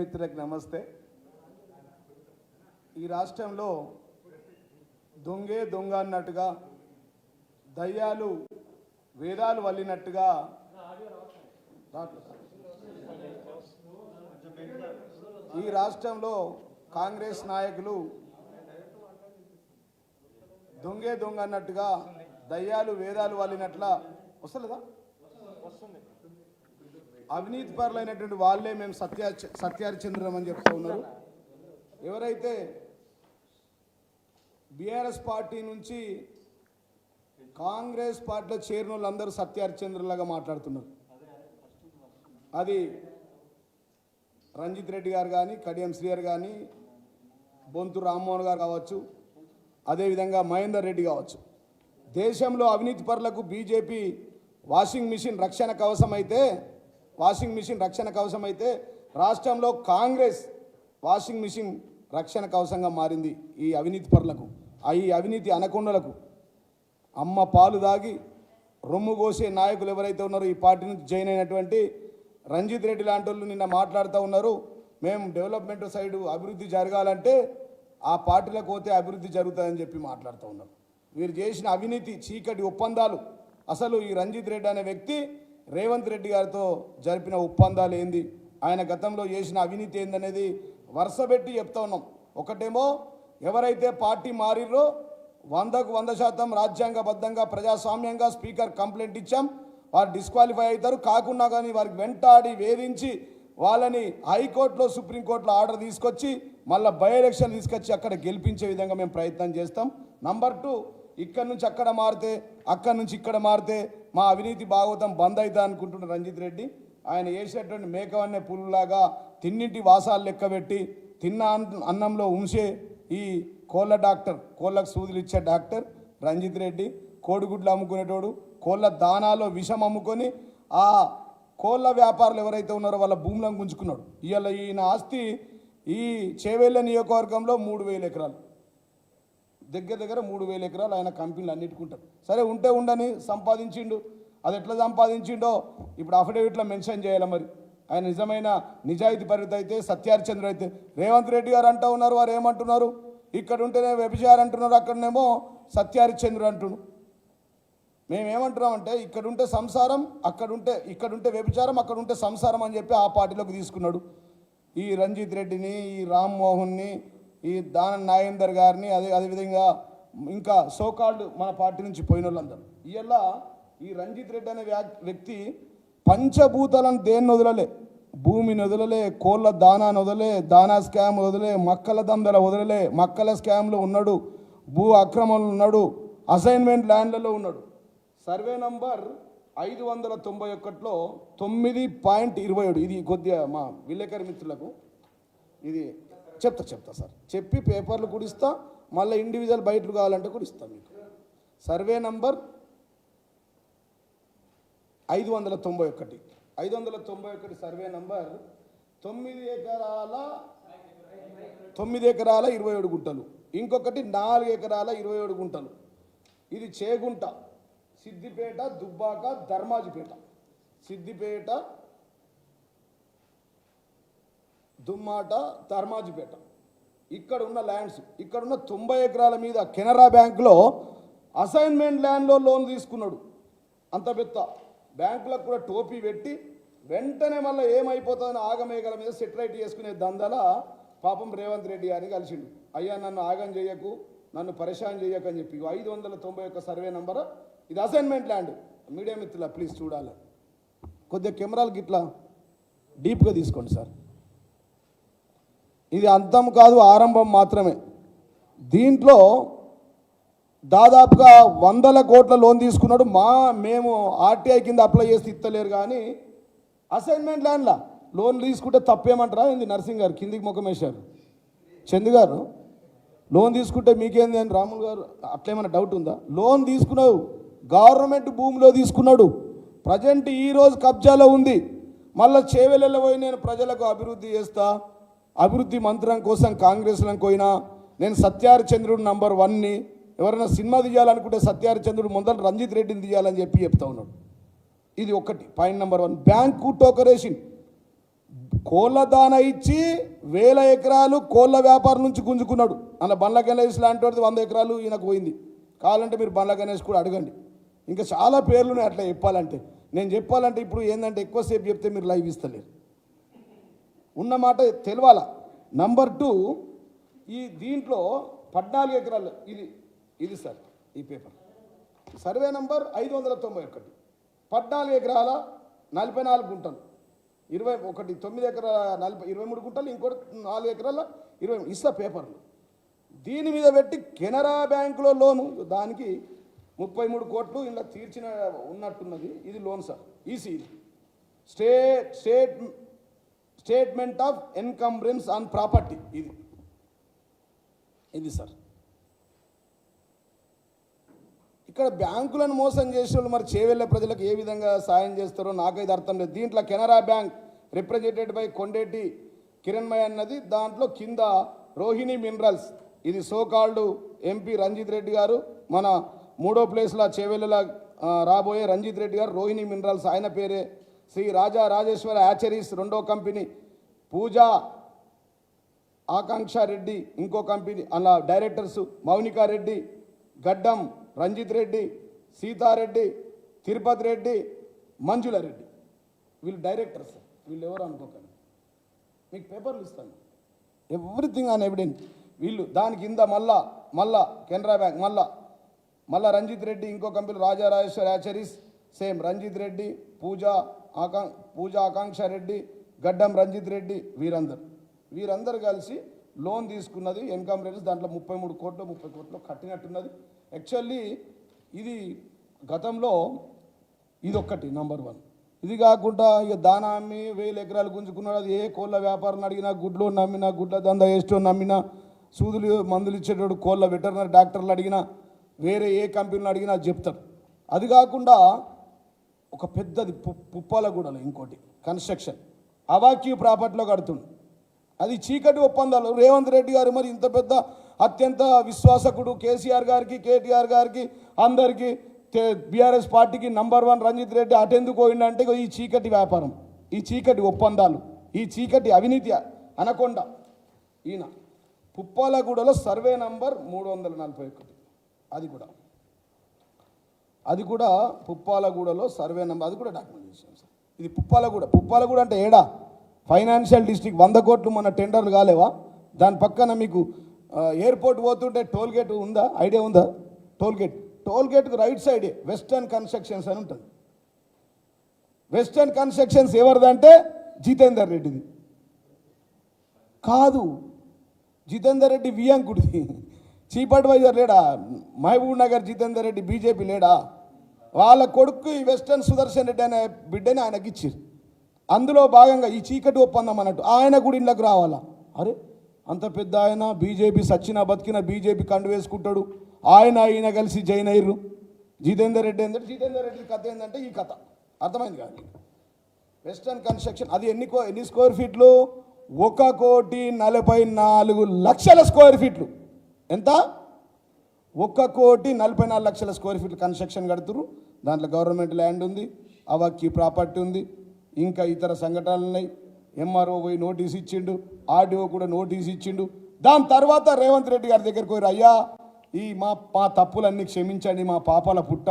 మిత్రులకు నమస్తే. ఈ రాష్ట్రంలో దొంగే దొంగ అన్నట్టుగా దయ్యాలు వేదాలు వల్లినట్టుగా ఈ రాష్ట్రంలో కాంగ్రెస్ నాయకులు దొంగే దొంగ అన్నట్టుగా దయ్యాలు వేదాలు వల్లినట్ల వస్తలేదా? అవినీతి పరులైనటువంటి వాళ్ళే మేము సత్య సత్యారిచంద్రం అని చెప్తూ ఉన్నారు. ఎవరైతే బీఆర్ఎస్ పార్టీ నుంచి కాంగ్రెస్ పార్టీలో చేరిన వాళ్ళందరూ సత్యారిచంద్రులాగా మాట్లాడుతున్నారు. అది రంజిత్ రెడ్డి గారు కానీ కడియం శ్రీయర్ కానీ బొంతు రామ్మోహన్ గారు కావచ్చు అదేవిధంగా మహేందర్ రెడ్డి కావచ్చు. దేశంలో అవినీతి పరులకు బీజేపీ వాషింగ్ మిషన్ రక్షణ కవచం అయితే వాషింగ్ మిషన్ రక్షణ కవచం అయితే రాష్ట్రంలో కాంగ్రెస్ వాషింగ్ మిషన్ రక్షణ కవచంగా మారింది ఈ అవినీతి పరులకు ఆ ఈ అవినీతి అనకొండలకు. అమ్మ పాలు దాగి రొమ్ము కోసే నాయకులు ఎవరైతే ఉన్నారో ఈ పార్టీ నుంచి జాయిన్ అయినటువంటి రంజిత్ రెడ్డి లాంటి వాళ్ళు నిన్న మాట్లాడుతూ ఉన్నారు. మేము డెవలప్మెంట్ సైడ్ అభివృద్ధి జరగాలంటే ఆ పార్టీలకు పోతే అభివృద్ధి జరుగుతుందని చెప్పి మాట్లాడుతూ ఉన్నారు. వీరు చేసిన అవినీతి చీకటి ఒప్పందాలు. అసలు ఈ రంజిత్ రెడ్డి అనే వ్యక్తి రేవంత్ రెడ్డి గారితో జరిపిన ఒప్పందాలు ఏంది? ఆయన గతంలో చేసిన అవినీతి ఏందనేది వరుస పెట్టి చెప్తా ఉన్నాం. ఒకటేమో ఎవరైతే పార్టీ మారిర్రో వందకు వంద శాతం రాజ్యాంగబద్ధంగా ప్రజాస్వామ్యంగా స్పీకర్ కంప్లైంట్ ఇచ్చాం. వారు డిస్క్వాలిఫై అవుతారు. కాకుండా కానీ వారికి వెంటాడి వేధించి వాళ్ళని హైకోర్టులో సుప్రీంకోర్టులో ఆర్డర్ తీసుకొచ్చి మళ్ళీ బై ఎలక్షన్ తీసుకొచ్చి అక్కడ గెలిపించే విధంగా మేము ప్రయత్నం చేస్తాం. నంబర్ టూ ఇక్కడ నుంచి అక్కడ మారితే అక్కడ నుంచి ఇక్కడ మారితే మా అవినీతి భాగవతం బంద్ అవుతా అనుకుంటున్న రంజిత్ రెడ్డి. ఆయన వేసేటువంటి మేకవన్నే పుల్లులాగా తిన్నింటి వాసాలు లెక్కబెట్టి తిన్న అన్నంలో ఉంచే ఈ కోళ్ళ డాక్టర్ కోళ్ళకు సూదులు ఇచ్చే డాక్టర్ రంజిత్ రెడ్డి. కోడిగుడ్లు అమ్ముకునేటోడు కోళ్ళ దానాలో విషం అమ్ముకొని ఆ కోళ్ళ వ్యాపారులు ఎవరైతే ఉన్నారో వాళ్ళ భూములను గుంజుకున్నాడు. ఇవాళ ఈయన ఆస్తి ఈ చేవేళ్ళ నియోజకవర్గంలో మూడు వేల ఎకరాలు. దగ్గర దగ్గర మూడు వేల ఎకరాలు ఆయన కంపెనీలు అన్నిటికుంటారు సరే ఉంటే ఉండని సంపాదించిండు. అది ఎట్లా సంపాదించిండో ఇప్పుడు అఫిడవిట్లో మెన్షన్ చేయాలి మరి. ఆయన నిజమైన నిజాయితీ పరిత అయితే సత్యార్చంద్ర అయితే. రేవంత్ రెడ్డి గారు అంటూ ఉన్నారు వారు ఏమంటున్నారు? ఇక్కడ ఉంటేనే వ్యభిచారు అంటున్నారు అక్కడనేమో సత్యారిచంద్రుడు అంటున్నారు. మేమేమంటున్నామంటే ఇక్కడ ఉంటే సంసారం అక్కడ ఉంటే ఇక్కడ ఉంటే వ్యభిచారం అక్కడ ఉంటే సంసారం అని చెప్పి ఆ పార్టీలోకి తీసుకున్నాడు. ఈ రంజిత్ రెడ్డిని ఈ రామ్మోహన్ని ఈ దాన నాగేందర్ గారిని అదే అదేవిధంగా ఇంకా సోకాల్డ్ మన పార్టీ నుంచి పోయిన వాళ్ళందరూ ఇలా ఈ రంజిత్ రెడ్డి అనే వ్యా- వ్యక్తి పంచభూతాలను దేన్ని వదలలే? భూమిని వదలలే కోళ్ళ దానాన్ని వదలే దానా స్కామ్ వదలే మక్కల దందల వదలలే మక్కల స్కామ్లో ఉన్నాడు భూ అక్రమంలో ఉన్నాడు అసైన్మెంట్ ల్యాండ్లలో ఉన్నాడు. సర్వే నంబర్ ఐదు వందల తొంభై ఒకటిలో తొమ్మిది పాయింట్ ఇరవై ఏడు. ఇది కొద్దిగా మా విలేకరి మిత్రులకు. ఇది చెప్తా చెప్తా సార్. చెప్పి పేపర్లు కూడా ఇస్తా మళ్ళీ ఇండివిజువల్ బయటలు కావాలంటే కూడా ఇస్తాం మీకు. సర్వే నంబర్ ఐదు వందల తొంభై ఒకటి. ఐదు వందల తొంభై ఒకటి సర్వే నంబర్ తొమ్మిది ఎకరాల తొమ్మిది ఎకరాల ఇరవై ఏడు గుంటలు. ఇంకొకటి నాలుగు ఎకరాల ఇరవై ఏడు గుంటలు. ఇది చేగుంట సిద్దిపేట దుబ్బాక ధర్మాజిపేట. సిద్దిపేట దుమ్మాట ధర్మాజిపేట. ఇక్కడ ఉన్న ల్యాండ్స్ ఇక్కడ ఉన్న తొంభై ఎకరాల మీద కెనరా బ్యాంకులో అసైన్మెంట్ ల్యాండ్లో లోన్ తీసుకున్నాడు. అంత పెద్ద బ్యాంకులకు కూడా టోపీ పెట్టి వెంటనే మళ్ళీ ఏమైపోతుందని ఆగమేఘల మీద సెటిలైట్ చేసుకునే దందల పాపం రేవంత్ రెడ్డి గారిని కలిసిండు. అయ్యా నన్ను ఆగం చేయకు నన్ను పరేషాన్ చేయకు అని చెప్పి. ఐదు వందల తొంభై ఒక్క సర్వే నంబర్. ఇది అసైన్మెంట్ ల్యాండ్. మీడియా మిత్రుల ప్లీజ్ చూడాలి. కొద్దిగా కెమెరాలకి గిట్లా డీప్గా తీసుకోండి సార్. ఇది అంతం కాదు ఆరంభం మాత్రమే. దీంట్లో దాదాపుగా వందల కోట్ల లోన్ తీసుకున్నాడు. మా మేము ఆర్టీఐ కింద అప్లై చేసి ఇస్తలేరు కానీ అసైన్మెంట్ ల్యాండ్లా. లోన్ తీసుకుంటే తప్పేమంటారా? ఏంది నర్సింగ్ గారు? కిందికి ముఖం వేశారు. చందు గారు లోన్ తీసుకుంటే మీకేంది అని రాములు గారు అట్లేమైనా డౌట్ ఉందా? లోన్ తీసుకున్నావు గవర్నమెంట్ భూమిలో తీసుకున్నాడు. ప్రజెంట్ ఈ రోజు కబ్జాలో ఉంది. మళ్ళీ చేవెళ్ళలో పోయి నేను ప్రజలకు అభివృద్ధి చేస్తా. అభివృద్ధి మంత్రం కోసం కాంగ్రెస్లో కోయినా నేను సత్యారచంద్రుడు నంబర్ వన్ని. ఎవరైనా సినిమా తీయాలనుకుంటే సత్యారచంద్రుడు ముందర రంజిత్ రెడ్డిని తీయాలని చెప్పి చెప్తా ఉన్నాడు. ఇది ఒకటి పాయింట్ నెంబర్ వన్. బ్యాంకు టోకరేషన్. కోళ్ళ దాన ఇచ్చి వేల ఎకరాలు కోళ్ళ వ్యాపారం నుంచి గుంజుకున్నాడు. అన్న బండ్ల గణేష్ లాంటి వాడిది వంద ఎకరాలు ఈయనకు పోయింది. కావాలంటే మీరు బండ్ల గణేష్ కూడా అడగండి. ఇంకా చాలా పేర్లు ఉన్నాయి అట్లా చెప్పాలంటే. నేను చెప్పాలంటే ఇప్పుడు ఏంటంటే ఎక్కువసేపు చెప్తే మీరు లైవ్ ఇస్తలేరు. ఉన్న మాట తెలవాల? నంబర్ టూ ఈ దీంట్లో పద్నాలుగు ఎకరాలు ఇది ఇది సార్ ఈ పేపర్ సర్వే నంబర్ ఐదు వందల తొంభై ఒకటి. పద్నాలుగు ఎకరాల నలభై నాలుగు గుంటలు. ఇరవై ఒకటి తొమ్మిది ఎకరాల నలభై ఇరవై మూడు గుంటలు ఇంకోటి నాలుగు ఎకరాల ఇరవై ఇస్తా పేపర్లు. దీని మీద పెట్టి కెనరా బ్యాంకులో లోను దానికి ముప్పై మూడు కోట్లు ఇలా తీర్చిన ఉన్నట్టున్నది. ఇది లోన్ సార్ ఈసీ ఇది. State state statement of encumbrance on property. ఇది. ఇది సార్. ఇక్కడ బ్యాంకులను మోసం చేసే వాళ్ళు మరి చేవెళ్ళే ప్రజలకు ఏ విధంగా సాయం చేస్తారో నాకైతే అర్థం లేదు. దీంట్లో Canara bank represented by Kondeti Kiranmai అన్నది. దాంట్లో కింద రోహిణి మినరల్స్ ఇది so called MP Ranjith Reddy గారు మన మూడో ప్లేస్లో చేవెళ్ళలా రాబోయే రంజిత్ రెడ్డి గారు రోహిణి మినరల్స్ ఆయన పేరే శ్రీ రాజా రాజేశ్వర యాచరీస్ రెండో కంపెనీ పూజా ఆకాంక్ష రెడ్డి ఇంకో కంపెనీ అలా డైరెక్టర్స్ మౌనికా రెడ్డి గడ్డం రంజిత్ రెడ్డి సీతారెడ్డి తిరుపతి రెడ్డి మంజుల రెడ్డి. వీళ్ళు డైరెక్టర్స్ వీళ్ళు ఎవరు అనుకోకండి. మీకు పేపర్లు ఇస్తాను. Everything on evidence. వీళ్ళు దాని కింద మళ్ళా మళ్ళా కెనరా బ్యాంక్ మళ్ళా మళ్ళా రంజిత్ రెడ్డి ఇంకో company Raja Rajeshwar hatcheries same Ranjith Reddy Pooja ఆకా Pooja Akanksha Reddy Gaddam Ranjith Reddy వీరందరు. వీరందరు కలిసి లోన్ తీసుకున్నది ఇన్కమ్ రేట్స్ దాంట్లో ముప్పై మూడు కోట్లు ముప్పై కోట్లు కట్టినట్టున్నది. యాక్చువల్లీ ఇది గతంలో ఇదొక్కటి నంబర్ వన్. ఇది కాకుండా ఇక దానా అమ్మి వేల ఎకరాలు గుంజుకున్నాడు. అది ఏ కోళ్ళ వ్యాపారం అడిగినా గుడ్లో నమ్మినా గుడ్ల దంద వేస్టో నమ్మినా సూదులు మందులు ఇచ్చేటోడు కోళ్ళ వెటర్నరీ డాక్టర్లు అడిగినా వేరే ఏ కంపెనీలు అడిగినా చెప్తారు. అది కాకుండా ఒక పెద్దది పు- పుప్పాలగూడలో ఇంకోటి కన్స్ట్రక్షన్ అవాక్యూ ప్రాపర్టీలో కడుతుండు. అది చీకటి ఒప్పందాలు. రేవంత్ రెడ్డి గారు మరి ఇంత పెద్ద అత్యంత విశ్వాసకుడు కేసీఆర్ గారికి కేటీఆర్ గారికి అందరికీ బీఆర్ఎస్ పార్టీకి నంబర్ వన్ రంజిత్ రెడ్డి అటెందుకు పోయిందంటే ఈ చీకటి వ్యాపారం ఈ చీకటి ఒప్పందాలు ఈ చీకటి అవినీతి అనకొండ. ఈయన. పుప్పాలగూడలో సర్వే నంబర్ మూడు వందల నలభై ఒకటి. అది కూడా. అది కూడా పుప్పాలగూడలో సర్వే నెంబర్ అది కూడా డాక్యుమెంట్ చేసాం సార్. ఇది పుప్పాలగూడ. పుప్పాలగూడ అంటే ఏడా? ఫైనాన్షియల్ డిస్ట్రిక్ట్ వంద కోట్లు మన టెండర్లు కాలేవా? దాని పక్కన మీకు ఎయిర్పోర్ట్ పోతుంటే టోల్ గేట్ ఉందా? ఐడియా ఉందా? టోల్ గేట్ టోల్ గేట్కు రైట్ సైడే వెస్టర్న్ కన్స్ట్రక్షన్స్ అని ఉంటుంది. వెస్టర్న్ కన్స్ట్రక్షన్స్ ఎవరిదంటే? జితేందర్ రెడ్డిది. కాదు. జితేందర్ రెడ్డి వియాంకుడిది చీఫ్ అడ్వైజర్ లేడా? మహబూబ్ నగర్ జితేందర్ రెడ్డి బీజేపీ లేడా? వాళ్ళ కొడుకు ఈ వెస్టర్న్ సుదర్శన్ రెడ్డి అనే బిడ్డని ఆయనకి ఇచ్చారు అందులో భాగంగా ఈ చీకటి ఒప్పందం అన్నట్టు ఆయన కూడా ఇళ్ళకి రావాలా? అరే అంత పెద్ద ఆయన బీజేపీ సచ్చిన బతికిన బీజేపీ కండు వేసుకుంటాడు. ఆయన ఈయన కలిసి జైన్ అయ్యారు జితేందర్ రెడ్డి ఏంటంటే జితేందర్ రెడ్డి కథ ఏంటంటే ఈ కథ. అర్థమైంది కానీ వెస్టర్న్ కన్స్ట్రక్షన్ అది ఎన్ని కో ఎన్ని స్క్వేర్ ఫీట్లు? ఒక కోటి నలభై నాలుగు లక్షల స్క్వేర్ ఫీట్లు. ఎంత? ఒక్క కోటి నలభై నాలుగు లక్షల స్క్వేర్ ఫీట్ కన్స్ట్రక్షన్ కడుతురు దాంట్లో గవర్నమెంట్ ల్యాండ్ ఉంది అవక్కి ప్రాపర్టీ ఉంది ఇంకా ఇతర సంఘటనలు ఉన్నాయి. ఎంఆర్ఓ పోయి నోటీస్ ఇచ్చిండు ఆర్డీఓ కూడా నోటీస్ ఇచ్చిండు. దాని తర్వాత రేవంత్ రెడ్డి గారి దగ్గరికి పోయారు అయ్యా ఈ మా మా తప్పులన్నీ క్షమించండి మా పాపాల పుట్ట.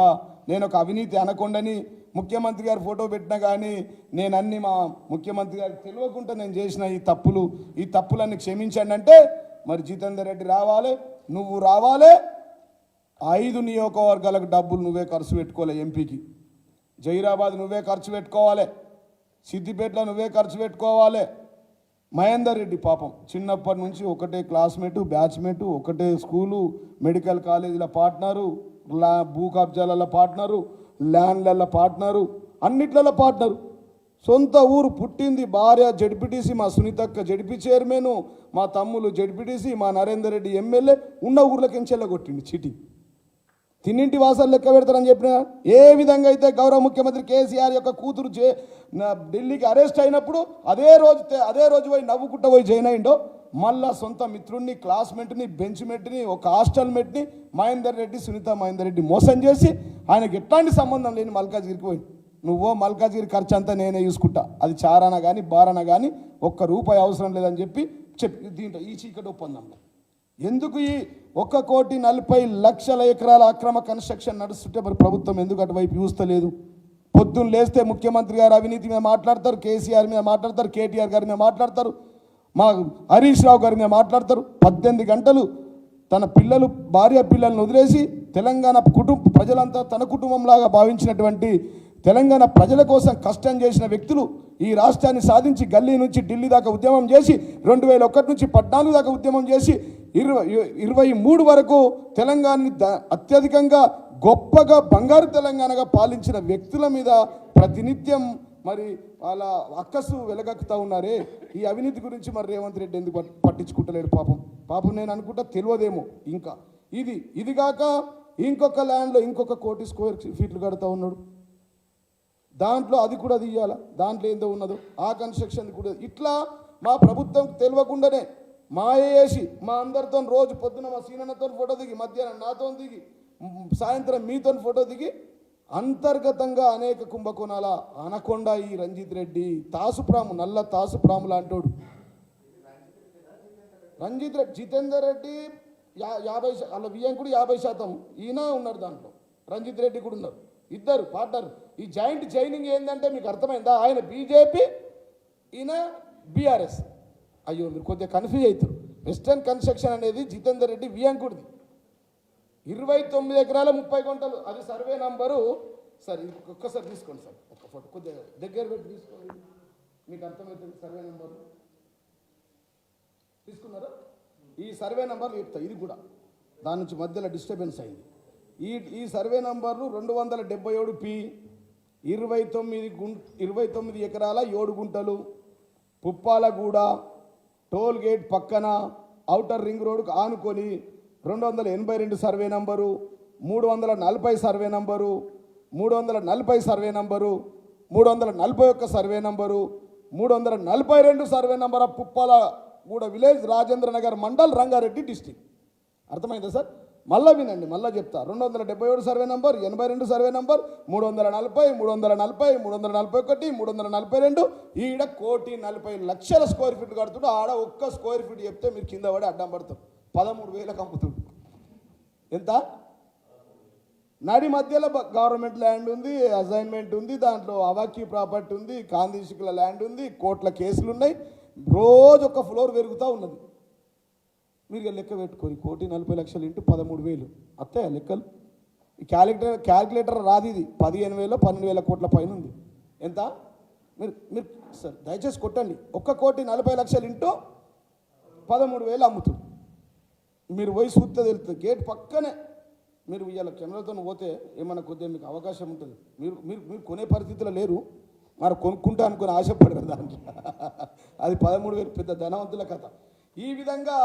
నేను ఒక అవినీతి అనకుండని ముఖ్యమంత్రి గారు ఫోటో పెట్టినా కానీ నేను అన్ని మా ముఖ్యమంత్రి గారికి తెలియకుండా నేను చేసిన ఈ తప్పులు ఈ తప్పులన్నీ క్షమించండి అంటే మరి జితేందర్ రెడ్డి రావాలి నువ్వు రావాలి. ఐదు నియోజకవర్గాలకు డబ్బులు నువ్వే ఖర్చు పెట్టుకోలే ఎంపీకి. జైరాబాద్ నువ్వే ఖర్చు పెట్టుకోవాలి. సిద్దిపేటలో నువ్వే ఖర్చు పెట్టుకోవాలి. మహేందర్ రెడ్డి పాపం. చిన్నప్పటి నుంచి ఒకటే క్లాస్మేటు బ్యాచ్మేటు ఒకటే స్కూలు మెడికల్ కాలేజీల పార్ట్నరు లా భూ కబ్జాలలో పార్ట్నరు ల్యాండ్లలో పార్ట్నరు అన్నిట్లలో పార్ట్నరు. సొంత ఊరు పుట్టింది భార్య జడ్పీటీసీ మా సునీతక్క జడ్పీ చైర్మన్ మా తమ్ములు జడ్పీటీసీ మా నరేందర్ రెడ్డి ఎమ్మెల్యే ఉన్న ఊర్లకి కొట్టింది చిటి. తిన్నింటి వాసాలు లెక్క పెడతారని చెప్పిన ఏ విధంగా అయితే గౌరవ ముఖ్యమంత్రి కేసీఆర్ యొక్క కూతురు చే ఢిల్లీకి అరెస్ట్ అయినప్పుడు అదే రోజు అదే రోజు పోయి నవ్వుకుంటూ పోయి జాయిన్ అయిండో మళ్ళా సొంత మిత్రుడిని క్లాస్మేట్ని బెంచ్ మెట్ని ఒక హాస్టల్ మెట్ని మహేందర్ రెడ్డి సునీత మహేందర్ రెడ్డి మోసం చేసి ఆయనకి ఎట్లాంటి సంబంధం లేని మల్కాజ్గిరికి పోయింది. నువ్వో మల్కాజ్గిరి ఖర్చు అంతా నేనే చూసుకుంటా. అది చారానా కానీ బారన కానీ ఒక్క రూపాయి అవసరం లేదని చెప్పి చెప్పి దీంట్లో ఈ చీకటి ఒప్పందంలో ఎందుకు ఈ ఒక్క కోటి నలభై లక్షల ఎకరాల అక్రమ కన్స్ట్రక్షన్ నడుస్తుంటే మరి ప్రభుత్వం ఎందుకు అటువైపు చూస్తలేదు? పొద్దున్న లేస్తే ముఖ్యమంత్రి గారు అవినీతి మీద మాట్లాడతారు కేసీఆర్ మీద మాట్లాడతారు కేటీఆర్ గారి మీద మాట్లాడతారు మా హరీష్ రావు గారి మీద మాట్లాడతారు. పద్దెనిమిది గంటలు తన పిల్లలు భార్య పిల్లలను వదిలేసి తెలంగాణ కుటుంబ ప్రజలంతా తన కుటుంబంలాగా భావించినటువంటి తెలంగాణ ప్రజల కోసం కష్టం చేసిన వ్యక్తులు ఈ రాష్ట్రాన్ని సాధించి గల్లీ నుంచి ఢిల్లీ దాకా ఉద్యమం చేసి రెండు వేల ఒకటి నుంచి పద్నాలుగు దాకా ఉద్యమం చేసి ఇరవై ఇరవై మూడు వరకు తెలంగాణని అత్యధికంగా గొప్పగా బంగారు తెలంగాణగా పాలించిన వ్యక్తుల మీద ప్రతినిత్యం మరి వాళ్ళ అక్కసు వెలగక్కుతా ఉన్నారే. ఈ అవినీతి గురించి మరి రేవంత్ రెడ్డి ఎందుకు పట్టించుకుంటలేడు పాపం? పాపం నేను అనుకుంటా తెలియదేమో ఇంకా. ఇది ఇది కాక ఇంకొక ల్యాండ్లో ఇంకొక కోటి స్క్వేర్ ఫీట్లు కడతా ఉన్నాడు. దాంట్లో అది కూడా తీయాల దాంట్లో ఏందో ఉన్నదో. ఆ కన్స్ట్రక్షన్ కూడా ఇట్లా మా ప్రభుత్వం తెలియకుండానే మా వేసి మా అందరితో రోజు పొద్దున మా సీనన్నతో ఫోటో దిగి మధ్యాహ్నం నాతో దిగి సాయంత్రం మీతో ఫోటో దిగి అంతర్గతంగా అనేక కుంభకోణాల అనకొండ ఈ రంజిత్ రెడ్డి తాసుప్రాము నల్ల తాసుప్రాము లాంటోడు. రంజిత్ రెడ్డి జితేందర్ రెడ్డి యా యాభై శా- వాళ్ళ కూడా యాభై శాతం. ఈయన ఉన్నారు దాంట్లో. రంజిత్ రెడ్డి కూడా ఉన్నారు ఇద్దరు పార్ట్నర్. ఈ జాయింట్ జైనింగ్ ఏంటంటే మీకు అర్థమైందా? ఆయన బీజేపీ ఈయన బీఆర్ఎస్. అయ్యో మీరు కొద్దిగా కన్ఫ్యూజ్ అవుతారు వెస్టర్న్ కన్స్ట్రక్షన్ అనేది జితేందర్ రెడ్డి వియంకుడిది ఇరవై తొమ్మిది ఎకరాల ముప్పై గుంటలు. అది సర్వే నంబరు సార్ ఇది ఒక్కసారి తీసుకోండి సార్. ఒక్క ఫోటో. కొద్దిగా దగ్గర పెట్టి తీసుకోండి. మీకు అర్థమవుతుంది సర్వే నెంబరు తీసుకున్నారా? ఈ సర్వే నెంబర్ చెప్తా. ఇది కూడా. దాని నుంచి మధ్యలో డిస్టర్బెన్స్ అయింది. ఈ ఈ సర్వే నంబర్లు రెండు వందల డెబ్బై ఏడు పి ఇరవై తొమ్మిది గుం ఇరవై తొమ్మిది ఎకరాల ఏడు గుంటలు పుప్పాలగూడ టోల్ గేట్ పక్కన ఔటర్ రింగ్ రోడ్కు ఆనుకొని రెండు వందల ఎనభై రెండు సర్వే నంబరు మూడు వందల నలభై సర్వే నంబరు మూడు వందల నలభై సర్వే నంబరు మూడు వందల నలభై ఒక్క సర్వే నంబరు మూడు వందల నలభై రెండు survey number of Puppalaguda village Rajendranagar mandal Rangareddy district. అర్థమైందా సార్? మళ్ళీ వినండి మళ్ళీ చెప్తా. రెండు వందల డెబ్బై ఏడు సర్వే నంబర్ ఎనభై రెండు సర్వే నంబర్ మూడు వందల నలభై మూడు వందల నలభై మూడు వందల నలభై ఒకటి మూడు వందల నలభై రెండు ఈడ కోటి నలభై లక్షల స్క్వేర్ ఫీట్ కడుతుడు. ఆడ ఒక్క స్క్వేర్ ఫీట్ చెప్తే మీరు కింద పడి అడ్డం పడతారు. పదమూడు వేలకు అమ్ముతుడు. ఎంత? నడి మధ్యలో గవర్నమెంట్ ల్యాండ్ ఉంది అసైన్మెంట్ ఉంది దాంట్లో అవాకీ ప్రాపర్టీ ఉంది కాందీశికుల ల్యాండ్ ఉంది కోట్ల కేసులు ఉన్నాయి రోజు ఒక ఫ్లోర్ పెరుగుతూ ఉన్నది. మీరు ఇక లెక్క పెట్టుకోరు కోటి నలభై లక్షలు ఇంటూ పదమూడు వేలు. అత్తయ్య లెక్కలు? ఈ క్యాలిక్యులేటర్ క్యాలిక్యులేటర్ రాదు ఇది. పదిహేను వేల పన్నెండు వేల కోట్ల పైన ఉంది. ఎంత? మీరు మీరు సార్ దయచేసి కొట్టండి. ఒక్క కోటి నలభై లక్షలు ఇంటూ పదమూడు వేలు అమ్ముతుంది మీరు పోయి చూస్తే తెలుస్తుంది. గేట్ పక్కనే మీరు ఇవాళ కెమెరాతో పోతే ఏమన్నా కొద్దిగా మీకు అవకాశం ఉంటుంది. మీరు మీరు మీరు కొనే పరిస్థితిలో లేరు. మరి కొనుక్కుంటా అనుకుని ఆశపడరు దాంట్లో. అది పదమూడు వేలు పెద్ద ధనవంతుల కథ. ఈ విధంగా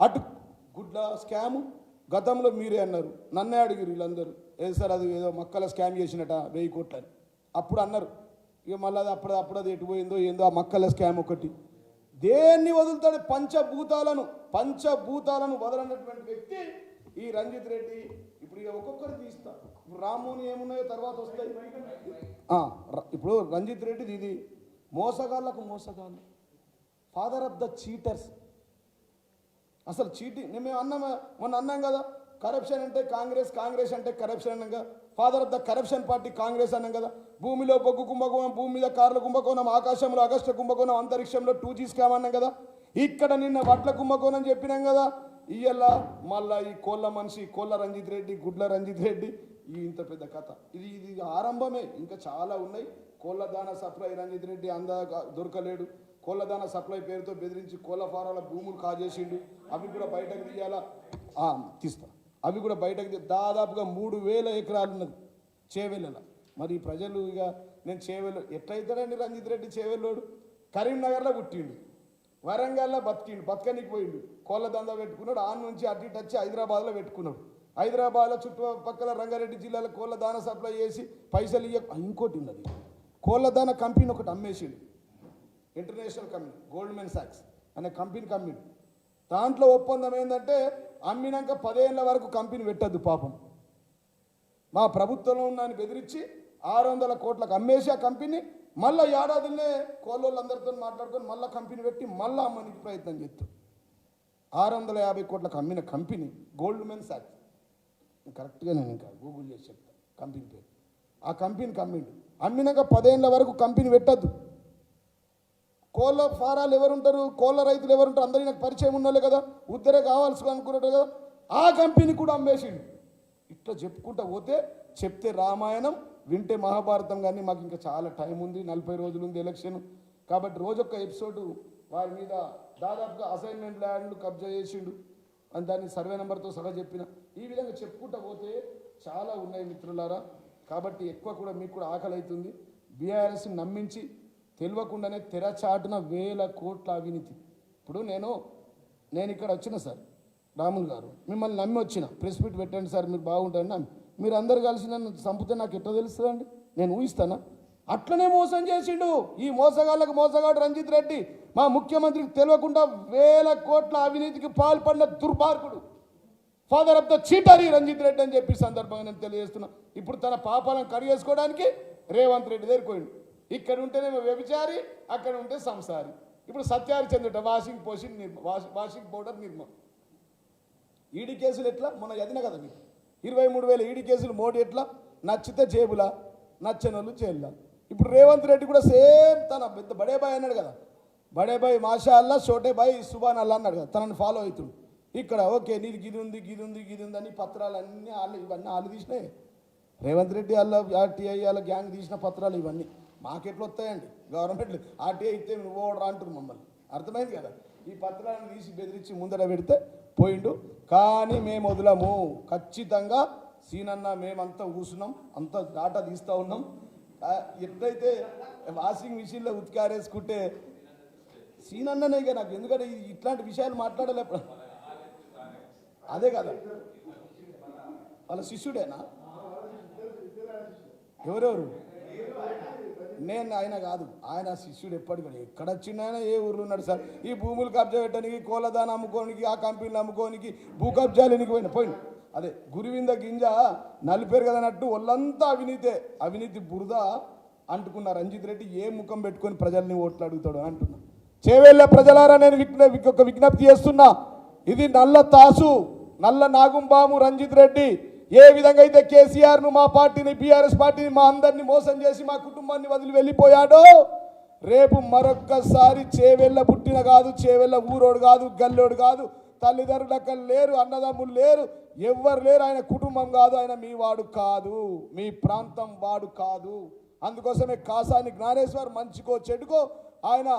అటు గుడ్ల స్కాము గతంలో మీరే అన్నారు. నన్నే అడిగారు వీళ్ళందరూ. ఏ సార్ అది ఏదో మక్కల స్కామ్ చేసినట వెయ్యి కోట్లని. అప్పుడు అన్నారు. ఇక మళ్ళీ అది అప్పుడు అప్పుడు అది ఎటు పోయిందో ఏందో ఆ మక్కల స్కామ్ ఒకటి. దేన్ని వదులుతాడు? పంచభూతాలను. పంచభూతాలను వదలనటువంటి వ్యక్తి ఈ రంజిత్ రెడ్డి. ఇప్పుడు ఇక ఒక్కొక్కరు తీస్తా. ఇప్పుడు రాముని ఏమున్నాయో తర్వాత వస్తాయి. ఇప్పుడు రంజిత్ రెడ్డిది ఇది. మోసగాళ్ళకు మోసగాళ్ళు. ఫాదర్ ఆఫ్ ద చీటర్స్ అసలు చీటింగ్ మేము అన్నామా మొన్న అన్నాం కదా కరప్షన్ అంటే కాంగ్రెస్ కాంగ్రెస్ అంటే కరప్షన్ అన్నాం కదా father of the corruption party Congress అన్నాం కదా భూమిలో బొగ్గు కుంభకోణం భూమి మీద కార్ల కుంభకోణం ఆకాశంలో అగస్ట కుంభకోణం అంతరిక్షంలో టూ జీ స్కామ్ అన్నాం కదా ఇక్కడ నిన్న వడ్ల కుంభకోణం చెప్పినాం కదా ఇయ్యల్ల మళ్ళా ఈ కోళ్ళ మనిషి కోళ్ళ రంజిత్ రెడ్డి గుడ్ల రంజిత్ రెడ్డి ఈ ఇంత పెద్ద కథ. ఇది ఇది ఆరంభమే ఇంకా చాలా ఉన్నాయి. కోళ్ళ దాన సప్లై రంజిత్ రెడ్డి అందాక దొరకలేడు. కోళ్ళ దాన సప్లై పేరుతో బెదిరించి కోళ్ళ ఫారాల భూములు కాజేసిండు. అవి కూడా బయటకు తీయాలా? తీస్తా. అవి కూడా బయటకు తీ- దాదాపుగా మూడు వేల ఎకరాలు ఉన్నది చేవెళ్ళ మరి ప్రజలు ఇక నేను చేవెళ్ళు ఎట్లయితాడండి రంజిత్ రెడ్డి చేవెళ్ళోడు? కరీంనగర్లో పుట్టిండు. వరంగల్లో బతికిండు బతకనికి పోయిండు. కోళ్ళ దందా పెట్టుకున్నాడు. ఆన్ నుంచి అటు ఇటు వచ్చి హైదరాబాద్లో పెట్టుకున్నాడు. హైదరాబాద్లో చుట్టుపక్కల రంగారెడ్డి జిల్లాలో కోళ్ళ దాన సప్లై చేసి పైసలు ఇయ్య ఇంకోటి ఉన్నది. కోళ్ళ దాన కంపెనీ ఒకటి అమ్మేసిండు. ఇంటర్నేషనల్ కంపెనీ గోల్డ్మెన్ సాక్స్ అనే కంపెనీ కంపెనీ దాంట్లో ఒప్పందం ఏంటంటే అమ్మినాక పదేళ్ళ వరకు కంపెనీ పెట్టద్దు పాపం. మా ప్రభుత్వంలో ఉన్నాన్ని బెదిరించి ఆరు వందల కోట్లకు అమ్మేసి ఆ కంపెనీ మళ్ళీ ఏడాదిలోనే కోళ్ళోళ్ళందరితో మాట్లాడుకొని మళ్ళీ కంపెనీ పెట్టి మళ్ళీ అమ్మనికి ప్రయత్నం చేస్తాం. ఆరు వందల యాభై కోట్లకు అమ్మిన కంపెనీ గోల్డ్ మెన్ సాక్స్ కరెక్ట్గా నేను ఇంకా గూగుల్ చేసి చెప్తాను కంపెనీ పేరు. ఆ కంపెనీకి అమ్మిండు అమ్మినాక పదేళ్ళ వరకు కంపెనీ పెట్టద్దు. కోళ్ళ ఫారాలు ఎవరుంటారు? కోళ్ళ రైతులు ఎవరుంటారు? అందరికీ నాకు పరిచయం ఉన్నోళ్ళే కదా. ఉద్దరే కావాల్సి అనుకున్నట్టు కదా. ఆ కంపెనీ కూడా అమ్మేసిండు. ఇట్లా చెప్పుకుంటా పోతే చెప్తే రామాయణం వింటే మహాభారతం కానీ మాకు ఇంకా చాలా టైం ఉంది. నలభై రోజులు ఉంది ఎలక్షన్ కాబట్టి రోజొక్క ఎపిసోడ్ వారి మీద దాదాపుగా అసైన్మెంట్ ల్యాండ్లు కబ్జా చేసిండు. అని దాన్ని సర్వే నెంబర్తో సహా చెప్పిన. ఈ విధంగా చెప్పుకుంటా పోతే చాలా ఉన్నాయి మిత్రులారా. కాబట్టి ఎక్కువ కూడా మీకు కూడా ఆకలి అవుతుంది బీఆర్ఎస్ని నమ్మించి తెలియకుండానే తెరచాటున వేల కోట్ల అవినీతి. ఇప్పుడు నేను నేను ఇక్కడ వచ్చిన సార్ రాములు గారు. మిమ్మల్ని నమ్మి వచ్చిన ప్రెస్ మీట్ పెట్టండి సార్ మీరు బాగుంటారని నమ్మి. మీరు అందరు కలిసి నన్ను చంపితే నాకు ఎట్లా తెలుస్తుందండి నేను ఊహిస్తానా? అట్లనే మోసం చేసిండు. ఈ మోసగాళ్ళకు మోసగాడు రంజిత్ రెడ్డి. మా ముఖ్యమంత్రికి తెలియకుండా వేల కోట్ల అవినీతికి పాల్పడిన దుర్మార్గుడు. Father of the cheatery Ranjith Reddy అని చెప్పి సందర్భంగా నేను తెలియజేస్తున్నా. ఇప్పుడు తన పాపాలను కడిగేసుకోవడానికి రేవంత్ రెడ్డి దగ్గర పోయిండు. ఇక్కడ ఉంటేనేమో వ్యభిచారి అక్కడ ఉంటే సంసారి. ఇప్పుడు సత్యారిచంద్రుట washing poaching Nirma washing washing powder Nirma. ED కేసులు ఎట్లా? మొన్న చదివిన కదా మీకు. ఇరవై మూడు వేల ఈడీ కేసులు మోడీ ఎట్లా? నచ్చితే జేబులా నచ్చనోళ్ళు చేయాల ఇప్పుడు రేవంత్ రెడ్డి కూడా సేమ్ తన పెద్ద బడే బాయ్ అన్నాడు కదా. బడే బాయ్ మాషా అల్లా షోటే బాయ్ సుబాన్ అల్లా అన్నాడు కదా. తనని ఫాలో అవుతుండు. ఇక్కడ ఓకే నీది గిది ఉంది గిది ఉంది గిది ఉంది అని పత్రాలు అన్నీ వాళ్ళు ఇవన్నీ వాళ్ళు తీసినాయి. రేవంత్ రెడ్డి వాళ్ళ ఆర్టీఐ వాళ్ళ గ్యాంగ్ తీసిన పత్రాలు ఇవన్నీ. మాకెట్లు వస్తాయండి గవర్నమెంట్ ఆర్టీఐ ఇస్తే నువ్వు ఓడరా అంటారు మమ్మల్ని. అర్థమైంది కదా? ఈ పత్రాలను తీసి బెదిరించి ముందర పెడితే పోయిండు. కానీ మేము వదలము. ఖచ్చితంగా సీనన్న మేమంతా కూసున్నాం అంత డాటా తీస్తూ ఉన్నాం. ఎప్పుడైతే వాషింగ్ మిషన్లో ఉతికారేసుకుంటే సీనన్ననే ఇక నాకు. ఎందుకంటే ఇట్లాంటి విషయాలు మాట్లాడలే. అదే కదా. వాళ్ళ శిష్యుడేనా? ఎవరెవరు? నేను ఆయన కాదు ఆయన శిష్యుడు ఎప్పటికీ ఎక్కడ వచ్చిన ఆయన ఏ ఊర్లో ఉన్నాడు సార్? ఈ భూములు కబ్జా పెట్టడానికి కోళ్ళదాన అమ్ముకోనికి ఆ కంపెనీలు అమ్ముకోనికి భూ కబ్జాలనికి పోయిన పోయిండు అదే గురువింద గింజ నలిపేరు కదన్నట్టు వాళ్ళంతా అవినీతే అవినీతి బురద అంటుకున్న రంజిత్ రెడ్డి ఏ ముఖం పెట్టుకొని ప్రజల్ని ఓట్లు అడుగుతాడు అంటున్నా. చేవేళ్ళ ప్రజలారా నేను విజ్ఞ ఒక విజ్ఞప్తి చేస్తున్నా. ఇది నల్ల తాసు నల్ల నాగుంబాము రంజిత్ రెడ్డి. ఏ విధంగా అయితే కేసీఆర్ను మా పార్టీని బీఆర్ఎస్ పార్టీని మా అందరిని మోసం చేసి మా కుటుంబాన్ని వదిలి వెళ్ళిపోయాడో రేపు మరొక్కసారి చేవెళ్ళ పుట్టిన కాదు చేవెళ్ళ ఊరోడు కాదు గల్లోడు కాదు తల్లిదండ్రులు లేరు అన్నదమ్ములు లేరు ఎవ్వరు లేరు ఆయన కుటుంబం కాదు ఆయన మీ వాడు కాదు మీ ప్రాంతం వాడు కాదు. అందుకోసమే కాసాని జ్ఞానేశ్వర్ మంచికో చెడుకో ఆయన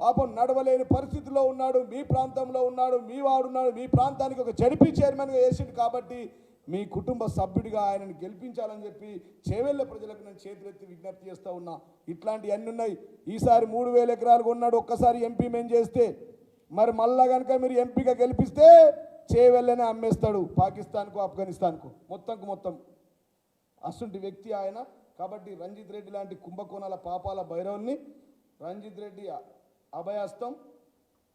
పాపం నడవలేని పరిస్థితిలో ఉన్నాడు మీ ప్రాంతంలో ఉన్నాడు మీ వాడున్నాడు మీ ప్రాంతానికి ఒక జడిపి చైర్మన్గా వేసిండు కాబట్టి మీ కుటుంబ సభ్యుడిగా ఆయనను గెలిపించాలని చెప్పి చేవెళ్ళ ప్రజలకు నేను చేతులెత్తి విజ్ఞప్తి చేస్తూ ఉన్నా. ఇట్లాంటివి అన్ని ఉన్నాయి. ఈసారి మూడు వేల ఎకరాలు కొన్నాడు ఒక్కసారి ఎంపీ మేం చేస్తే. మరి మళ్ళా కనుక మీరు ఎంపీగా గెలిపిస్తే చేవెళ్ళనే అమ్మేస్తాడు పాకిస్తాన్కు ఆఫ్ఘనిస్తాన్కు. మొత్తంకు మొత్తం. అసంటి వ్యక్తి ఆయన. కాబట్టి రంజిత్ రెడ్డి లాంటి కుంభకోణాల పాపాల భైరవుల్ని రంజిత్ రెడ్డి అభయాస్తం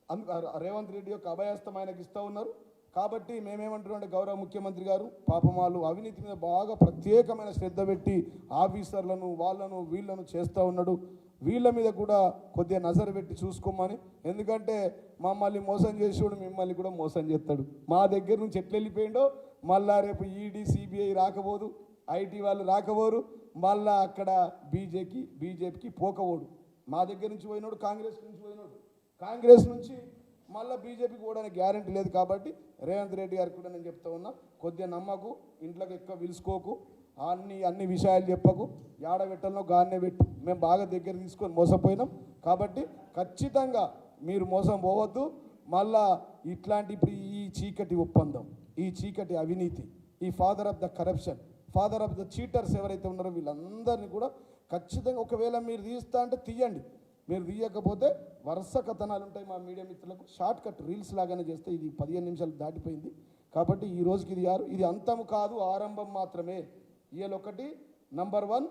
అందు రేవంత్ రెడ్డి యొక్క అభయాస్తం ఆయనకి ఇస్తూ ఉన్నారు. కాబట్టి మేమేమంటున్నాం గౌరవ ముఖ్యమంత్రి గారు పాపం వాళ్ళు అవినీతి మీద బాగా ప్రత్యేకమైన శ్రద్ధ పెట్టి ఆఫీసర్లను వాళ్ళను వీళ్ళను చేస్తూ ఉన్నాడు. వీళ్ళ మీద కూడా కొద్దిగా నజరు పెట్టి చూసుకోమని ఎందుకంటే మమ్మల్ని మోసం చేసేవాడు మిమ్మల్ని కూడా మోసం చేస్తాడు. మా దగ్గర నుంచి ఎట్లా వెళ్ళిపోయిండో మళ్ళా రేపు ఈడీ సిబిఐ రాకపోదు ఐటీ వాళ్ళు రాకపోరు మళ్ళా అక్కడ బీజేకి బీజేపీకి పోకపోడు. మా దగ్గర నుంచి పోయినోడు కాంగ్రెస్ నుంచి పోయినోడు. కాంగ్రెస్ నుంచి మళ్ళీ బీజేపీకి కూడా గ్యారంటీ లేదు కాబట్టి రేవంత్ రెడ్డి గారికి కూడా నేను చెప్తా ఉన్నా కొద్దిగా నమ్మకు ఇంట్లోకి ఎక్కువ పిలుచుకోకు అన్ని అన్ని విషయాలు చెప్పకు యాడబెట్టలను గాన్నే పెట్టు. మేము బాగా దగ్గర తీసుకొని మోసపోయినాం కాబట్టి ఖచ్చితంగా మీరు మోసం పోవద్దు. మళ్ళా ఇట్లాంటి ఇప్పుడు ఈ చీకటి ఒప్పందం ఈ చీకటి అవినీతి ఈ father of the corruption father of the cheaters ఎవరైతే ఉన్నారో వీళ్ళందరినీ కూడా ఖచ్చితంగా ఒకవేళ మీరు తీస్తా అంటే తీయండి. మీరు తీయకపోతే వరుస కథనాలు ఉంటాయి మా మీడియా మిత్రులకు. షార్ట్ కట్ రీల్స్ లాగానే చేస్తే ఇది పదిహేను నిమిషాలు దాటిపోయింది. కాబట్టి ఈ రోజుకి ఇది ఆరు ఇది అంతం కాదు ఆరంభం మాత్రమే. ఇవాళ ఒకటి నంబర్ వన్.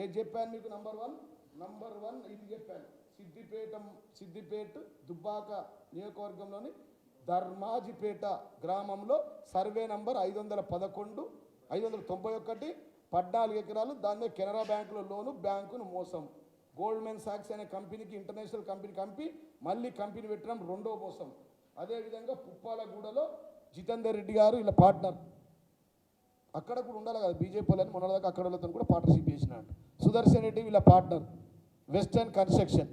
ఏది చెప్పాను మీకు నంబర్ వన్? నంబర్ వన్ ఇది చెప్పాను. సిద్దిపేట సిద్దిపేట దుబ్బాక నియోజకవర్గంలోని ధర్మాజిపేట గ్రామంలో సర్వే నంబర్ ఐదు వందల పదకొండు ఐదు వందల తొంభై ఒకటి పద్నాలుగు ఎకరాలు. దాని కెనరా బ్యాంకులో లోను బ్యాంకును మోసం. గోల్డ్మెన్ సాక్స్ అనే కంపెనీకి ఇంటర్నేషనల్ కంపెనీ కంపి మళ్ళీ కంపెనీ పెట్టడం రెండో మోసం అదేవిధంగా పుప్పాలగూడలో జితేందర్ రెడ్డి గారు ఇలా పార్ట్నర్. అక్కడ కూడా ఉండాలి కదా బీజేపీ వాళ్ళని మొన్నదాకా అక్కడ వాళ్ళతో కూడా పార్ట్నర్షిప్ చేసినాడు. సుదర్శన్ రెడ్డి వీళ్ళ పార్ట్నర్ వెస్టర్న్ కన్స్ట్రక్షన్.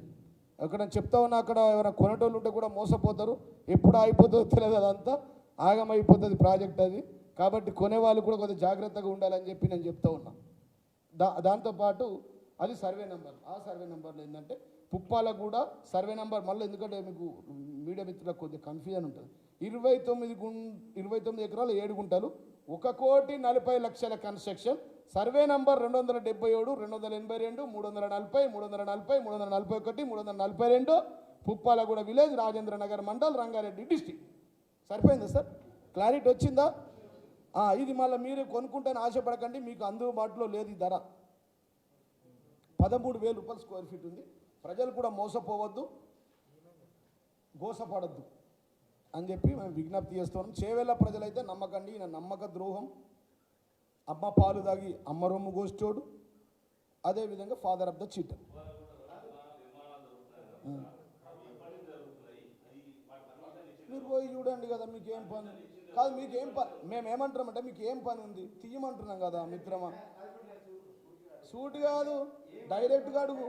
అక్కడ చెప్తా ఉన్నా అక్కడ ఎవరైనా కొనేటోళ్ళు ఉంటే కూడా మోసపోతారు. ఎప్పుడు ఆగిపోతుందో తెలియదు అదంతా. ఆగమైపోతుంది ప్రాజెక్ట్ అది. కాబట్టి కొనేవాళ్ళు కూడా కొంచెం జాగ్రత్తగా ఉండాలని చెప్పి నేను చెప్తా ఉన్నా. దా దాంతోపాటు అది సర్వే నెంబర్. ఆ సర్వే నెంబర్లో ఏంటంటే పుప్పాల కూడా సర్వే నెంబర్. మళ్ళీ ఎందుకంటే మీకు మీడియా మిత్రులకు కొద్దిగా కన్ఫ్యూజన్ ఉంటుంది. ఇరవై తొమ్మిది గుం ఇరవై తొమ్మిది ఎకరాలు ఏడు గుంటలు ఒక కోటి నలభై లక్షల కన్స్ట్రక్షన్. సర్వే నంబర్ రెండు వందల డెబ్బై ఏడు రెండు వందల ఎనభై రెండు మూడు వందల నలభై మూడు వందల నలభై మూడు వందల నలభై ఒకటి మూడు వందల నలభై రెండు పుప్పాలగూడ విలేజ్ రాజేంద్ర నగర్ మండల్ రంగారెడ్డి డిస్టిక్ సరిపోయిందా సార్? క్లారిటీ వచ్చిందా? ఇది మళ్ళీ మీరు కొనుక్కుంటాను ఆశపడకండి మీకు అందుబాటులో లేదు ఈ ధర. పదమూడు వేల రూపాయలు స్క్వేర్ ఫీట్ ఉంది. ప్రజలు కూడా మోసపోవద్దు గోసపడద్దు అని చెప్పి మేము విజ్ఞప్తి చేస్తున్నాం. చేవేళ్ళ ప్రజలైతే నమ్మకండి ఈయన నమ్మక ద్రోహం. అమ్మ పాలు తాగి అమ్మ రొమ్ము గోష్టోడు అదేవిధంగా ఫాదర్ ఆఫ్ ద చీట మీరు పోయి చూడండి కదా మీకేం పని? కాదు మీకేం పని మేము ఏమంటున్నామంటే మీకు ఏం పని ఉంది? తీయమంటున్నాం కదా మిత్రమా? సూట్ కాదు అడుగు.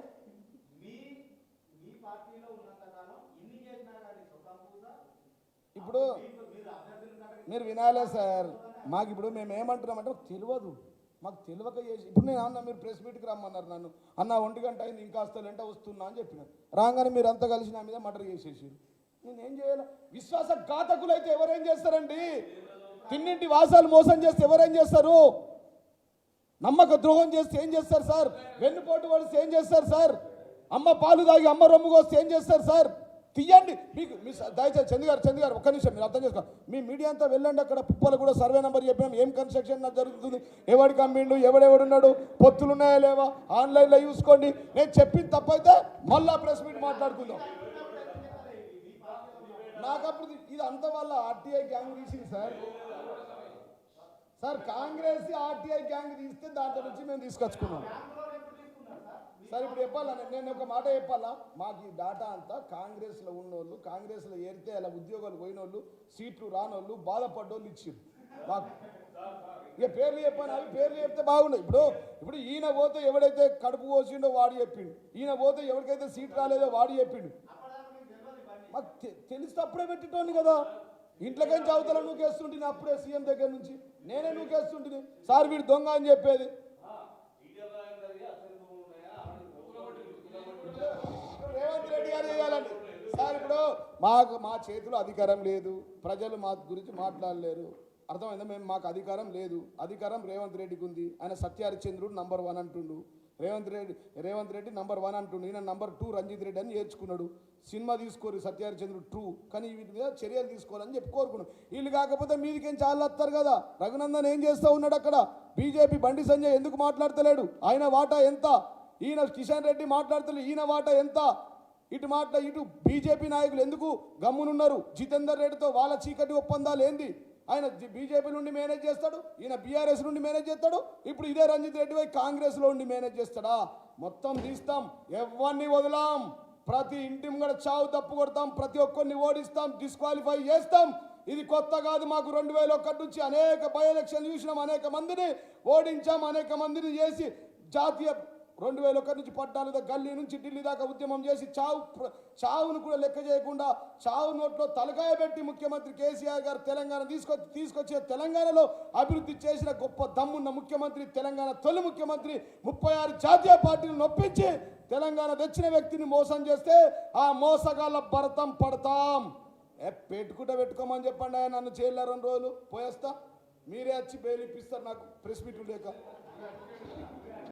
కానీ సుఖం పూస ఇప్పుడు మీరు వినాలే సార్. మాకు ఇప్పుడు మేము ఏమంటున్నామంటే మాకు తెలియదు. మాకు తెలియక చేసి ఇప్పుడు నేను అన్న మీరు ప్రెస్ మీట్కి రమ్మన్నారు నన్ను. అన్న ఒంటి గంట అయింది ఇంకా వస్తలేంట వస్తున్నా అని చెప్పిన రాగానే మీరు అంతా కలిసి నా మీద మర్డర్ చేసేసారు నేను ఏం చేయాలి? విశ్వాస ఘాతకులు అయితే ఎవరేం చేస్తారండి? తిన్నింటి వాసాలు మోసం చేస్తే ఎవరేం చేస్తారు? నమ్మక ద్రోహం చేస్తే ఏం చేస్తారు సార్? వెన్నుపోటు వాళ్ళు ఏం చేస్తారు సార్? అమ్మ పాలు తాగి అమ్మ రొమ్ము కోస్తే ఏం చేస్తారు సార్? తీయండి. మీకు మీ దయచేసి చంద్ర గారు చంద్ర గారు ఒక్క నిమిషం మీరు అర్థం చేసుకో మీ మీడియా అంతా వెళ్ళండి అక్కడ. పుప్పలు కూడా సర్వే నెంబర్ చెప్పినాం. ఏం కన్స్ట్రక్షన్ జరుగుతుంది? ఎవడికి అమ్మిండు? ఎవడెవడున్నాడు పొత్తులు ఉన్నాయా లేవా? ఆన్లైన్లో చూసుకోండి నేను చెప్పింది తప్పైతే మళ్ళా ప్రెస్ మీట్ మాట్లాడుకుందాం. నాకు అప్పుడు ఇది అంత వల్ల ఆర్టీఐ గ్యాంగ్ తీసింది sir. Sir Congress RTI gang తీస్తే దాంట్లో నుంచి మేము తీసుకొచ్చుకున్నాం. సార్ ఇప్పుడు చెప్పాలా? నేను- నేను ఒక మాట చెప్పాలా? మాకు ఈ డాటా అంతా కాంగ్రెస్లో ఉన్నోళ్ళు కాంగ్రెస్లో ఏరితే అలా ఉద్యోగాలు పోయినోళ్ళు సీట్లు రానోళ్ళు బాధపడ్డోళ్ళు ఇచ్చారు మాకు. ఇక పేర్లు చెప్పాను అవి పేర్లు చెప్తే బాగున్నాయి. ఇప్పుడు ఇప్పుడు ఈయన పోతే ఎవడైతే కడుపు కోసిండో వాడు చెప్పిండు. ఈయన పోతే ఎవరికైతే సీట్ రాలేదో వాడు చెప్పిండు. మాకు తె- తెలిస్తే అప్పుడే పెట్టేటోని కదా. ఇంట్లోకి చదువుతాను నువ్వు నూకేస్తుంటే అప్పుడే సీఎం దగ్గర నుంచి నేనే నూకేస్తుంటే సార్ వీడు దొంగ అని చెప్పేది. రేవంత్ రెడ్డి గారు చేయాలండి. సార్ ఇప్పుడు మాకు మా చేతిలో అధికారం లేదు. ప్రజలు మా గురించి మాట్లాడలేరు. అర్థమైందా? మేము మాకు అధికారం లేదు. అధికారం రేవంత్ రెడ్డికి ఉంది. ఆయన సత్యహరిచంద్రుడు నంబర్ వన్ అంటుండు. రేవంత్ రెడ్డి రేవంత్ రెడ్డి నంబర్ వన్ అంటుండు. ఈయన నంబర్ టూ రంజిత్ రెడ్డి అని నేర్చుకున్నాడు సినిమా తీసుకోరు సత్యహరిచంద్రుడు ట్రూ కానీ వీటి మీద చర్యలు తీసుకోవాలని చెప్పి కోరుకున్నాం. వీళ్ళు కాకపోతే మీదికేం చాలా వస్తారు కదా? రఘునందన్ ఏం చేస్తూ ఉన్నాడు అక్కడ? బీజేపీ బండి సంజయ్ ఎందుకు మాట్లాడతలేడు? ఆయన వాటా ఎంత? ఈయన కిషన్ రెడ్డి మాట్లాడతలేడు ఈయన వాటా ఎంత? ఇటు మాట ఇటు బీజేపీ నాయకులు ఎందుకు గమ్మునున్నారు? జితేందర్ రెడ్డితో వాళ్ళ చీకటి ఒప్పందాలు ఏంది? ఆయన బీజేపీ నుండి మేనేజ్ చేస్తాడు ఈయన బీఆర్ఎస్ నుండి మేనేజ్ చేస్తాడు ఇప్పుడు ఇదే రంజిత్ రెడ్డి పోయి కాంగ్రెస్లో ఉండి మేనేజ్ చేస్తాడా? మొత్తం తీస్తాం ఎవరిని వదలాం. ప్రతి ఇంటి కూడా చావు తప్పు కొడతాం ప్రతి ఒక్కరిని ఓడిస్తాం డిస్క్వాలిఫై చేస్తాం. ఇది కొత్త కాదు మాకు రెండు వేల ఒకటి నుంచి అనేక బై ఎలక్షన్లు చూసినాం అనేక మందిని ఓడించాం అనేక మందిని చేసి జాతీయ రెండు వేల ఒకటి నుంచి పద్నాలుగు గల్లీ నుంచి ఢిల్లీ దాకా ఉద్యమం చేసి చావు చావును కూడా లెక్క చేయకుండా చావు నోట్లో తలకాయ పెట్టి ముఖ్యమంత్రి కేసీఆర్ గారు తెలంగాణ తీసుకొచ్చి తీసుకొచ్చే తెలంగాణలో అభివృద్ధి చేసిన గొప్ప దమ్మున్న ముఖ్యమంత్రి తెలంగాణ తొలి ముఖ్యమంత్రి ముప్పై ఆరు జాతీయ పార్టీని నొప్పించి తెలంగాణ తెచ్చిన వ్యక్తిని మోసం చేస్తే ఆ మోసగాళ్ళ భరతం పడతాం. ఏ పెట్టుకుంటే పెట్టుకోమని చెప్పండి నన్ను చేయలేరు రెండు రోజులు పోయేస్తా. మీరే వచ్చి బెయిల్ ఇప్పిస్తారు నాకు ప్రెస్ మీట్లు లేక.